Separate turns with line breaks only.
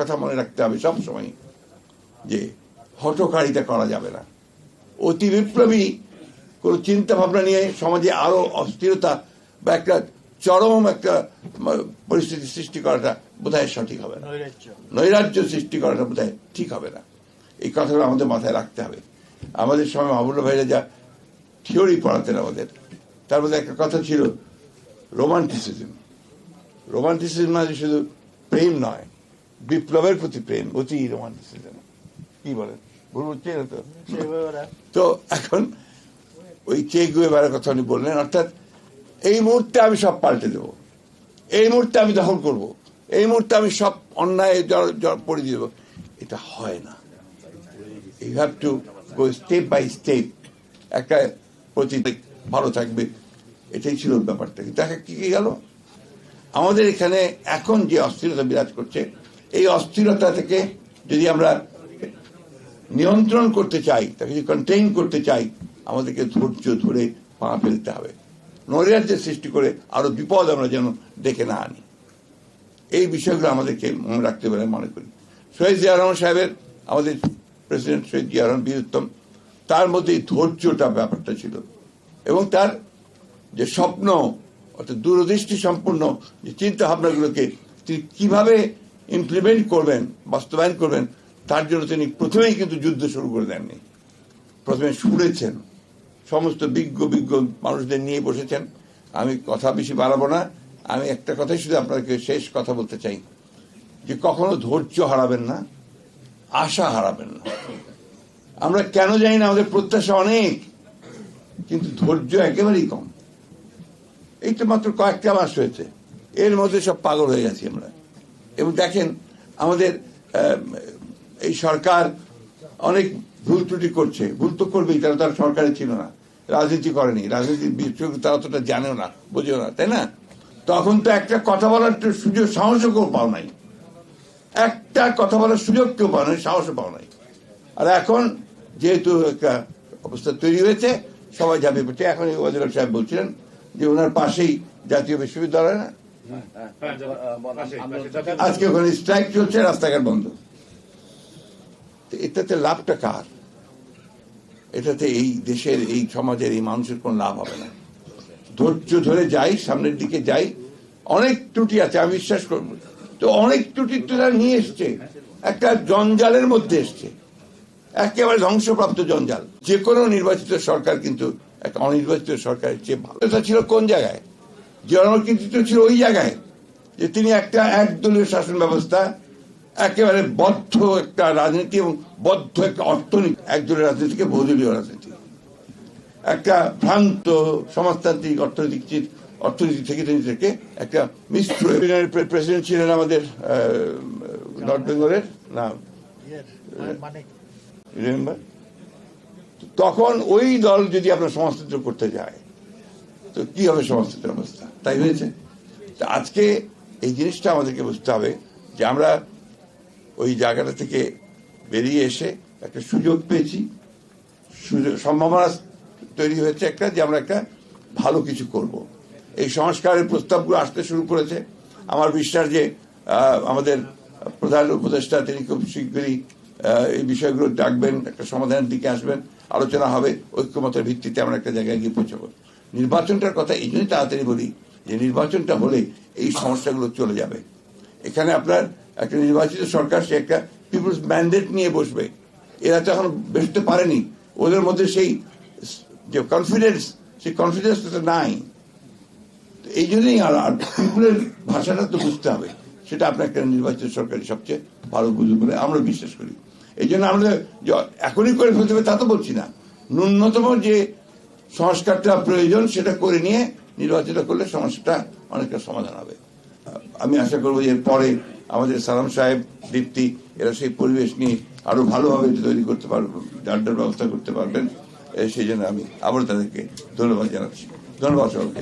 কথা মনে রাখতে হবে সবসময় যে হটকারিতা করা যাবে না। অতি বিপ্লবী কোনো চিন্তা ভাবনা নিয়ে সমাজে আরও অস্থিরতা বা একটা চরম একটা পরিস্থিতি সৃষ্টি করাটা বোধহয় সঠিক হবে না।
নৈরাজ্য।
সৃষ্টি করাটা বোধহয় ঠিক হবে না। এই কথাগুলো আমাদের মাথায় রাখতে হবে। আমাদের সময় মাহবুল্লা ভাইরা যা থিওরি পড়াতেন আমাদের তার মধ্যে একটা কথা ছিল রোমান্টিসিজম। রোমান্টিসিজম মানে শুধু প্রেম নয় বিপ্লবের প্রতি প্রেম অতি রোমান্টিসিজম কি বলেন? ভুল হচ্ছে না তো? তো এখন ওই চে গুয়েভারের কথা উনি বললেন, অর্থাৎ এই মুহূর্তে আমি সব পাল্টে দেব। এই মুহূর্তে আমি দখল করব। এই মুহূর্তে আমি সব অন্যায় পড়ে দিয়ে দেবো। এটা হয় না। You have to go step by step একটা প্রতি ভালো থাকবে। এটাই ছিল ব্যাপারটা। কিন্তু কি কি গেল? আমাদের এখানে এখন যে অস্থিরতা বিরাজ করছে এই অস্থিরতা থেকে যদি আমরা নিয়ন্ত্রণ করতে চাই, তাকে যদি কন্টেইন করতে চাই, আমাদেরকে ধৈর্য ধরে পা ফেলতে হবে। নৈরাজ্যের সৃষ্টি করে আরও বিপদ আমরা যেন ডেকে না আনি। এই বিষয়গুলো আমাদেরকে মনে রাখতে পারে মনে করি। শহীদ জিয়া রহমান সাহেবের, আমাদের প্রেসিডেন্ট শহীদ জিয়া রহমান বীরুত্তম তার মধ্যে এই ধৈর্যটা ব্যাপারটা ছিল। এবং তার যে স্বপ্ন, অর্থাৎ দূরদৃষ্টি সম্পূর্ণ যে চিন্তা ভাবনাগুলোকে তিনি কীভাবে ইমপ্লিমেন্ট করবেন, বাস্তবায়ন করবেন, তার জন্য তিনি প্রথমেই কিন্তু যুদ্ধ শুরু করে দেননি। প্রথমে শুনেছেন, সমস্ত বিজ্ঞ বিজ্ঞ মানুষদের নিয়ে বসেছেন। আমি কথা বেশি বাড়াবো না, আমি একটা কথাই শুধু আপনাকে শেষ কথা বলতে চাই, যে কখনো ধৈর্য হারাবেন না, আশা হারাবেন না। আমরা কেন জানি না, আমাদের প্রত্যাশা অনেক, কিন্তু ধৈর্য একেবারেই কম। এই তো মাত্র কয়েকটা মাস হয়েছে, এর মধ্যে সব পাগল হয়ে গেছি আমরা। এবং দেখেন আমাদের এই সরকার অনেক ভুল ত্রুটি করছে। ভুল তো করবেই, তারা তার সরকারে ছিল না। রাজনীতি করেনি। রাজনীতি তারা অতটা জানেও না, বোঝেও না, তাই না? তখন তো একটা কথা বলার সুযোগ, সাহসও কেউ পাও নাই। একটা কথা বলার সুযোগ কেউ পাও নাই, সাহসও পাও নাই। আর এখন যেহেতু একটা অবস্থা তৈরি হয়েছে, সবাই ঝাঁপিয়ে পড়ছে। এখন ওয়াজির সাহেব বলছিলেন যে ওনার পাশেই জাতীয় বিশ্ববিদ্যালয় না? আজকে ওখানে স্ট্রাইক চলছে, রাস্তাঘাট বন্ধ। এটাতে লাভটা কার? এটাতে এই দেশের, এই সমাজের, এই মানুষের কোনো লাভ হবে না। ধৈর্য ধরে যাই, সামনের দিকে যাই। অনেক ত্রুটি আছে, আমি বিশ্বাস করব তো অনেক ত্রুটি তারা নিয়ে এসছে। একটা জঞ্জালের মধ্যে এসছে। একেবারে ধ্বংসপ্রাপ্ত জঞ্জাল। যে কোনো নির্বাচিত সরকার কিন্তু, একটা অনির্বাচিত সরকারের চেয়ে ভালো। ছিল কোন জায়গায়? জনকৃতিত্ব ছিল ওই জায়গায় যে তিনি একটা একদলীয় শাসন ব্যবস্থা একেবারে বদ্ধ একটা রাজনীতি এবং বদ্ধ একটা অর্থনীতি একদলীয় রাজনীতিকে বহুদলীয় রাজনীতি। একটা ভ্রান্ত সমাজতান্ত্রিক অর্থনৈতিক অর্থনীতি থেকে তিনি থেকে একটা মিশ্র প্রেসিডেন্ট ছিলেন আমাদের নর্থ বেঙ্গলের না
ইয়ের মানে
রিমেম্বার তখন ওই দল যদি আপনার সমাজতন্ত্র করতে যায় তো কি হবে সমাজতন্ত্রের অবস্থা? তাই হয়েছে? তো আজকে এই জিনিসটা আমাদেরকে বুঝতে হবে যে আমরা ওই জায়গাটা থেকে বেরিয়ে এসে একটা সুযোগ পেয়েছি। সুযোগ, সম্ভাবনা তৈরি হয়েছে একটা যে আমরা একটা ভালো কিছু করব। এই সংস্কারের প্রস্তাবগুলো আসতে শুরু করেছে। আমার বিশ্বাস যে আমাদের প্রধান উপদেষ্টা তিনি খুব শীঘ্রই এই বিষয়গুলো ডাকবেন, একটা সমাধানের দিকে আসবেন। আলোচনা হবে, ঐক্যমতের ভিত্তিতে আমরা একটা জায়গায় গিয়ে পৌঁছাবো। নির্বাচনটার কথা এই জন্যই তাড়াতাড়ি বলি যে নির্বাচনটা হলে এই সমস্যাগুলো চলে যাবে। এখানে আপনার একটা নির্বাচিত সরকার সে একটা পিপুলস ম্যান্ডেট নিয়ে বসবে। এরা তো এখন বসতে পারেনি। ওদের মধ্যে সেই যে কনফিডেন্স সেই কনফিডেন্সটা নাই। তো এই জন্যই আর পিপুলের ভাষাটা তো বুঝতে হবে। সেটা আপনার একটা নির্বাচিত সরকারি সবচেয়ে ভালো বুঝে বলে আমরা বিশ্বাস করি। এই জন্য আমরা এখনই করে ফেলতে হবে তা তো বলছি না। ন্যূনতম যে সংস্কারটা প্রয়োজন, সেটা করে নিয়ে নির্বাচিত করলে সমস্যাটা অনেকটা সমাধান হবে। আমি আশা করব যে এরপরে আমাদের সালাম সাহেব, দীপ্তি, এরা সেই পরিবেশ নিয়ে আরও ভালোভাবে তৈরি করতে পারবেন আড্ডার ব্যবস্থা করতে পারবেন। সেই জন্য আমি আবার তাদেরকে ধন্যবাদ জানাচ্ছি। ধন্যবাদ সবাইকে।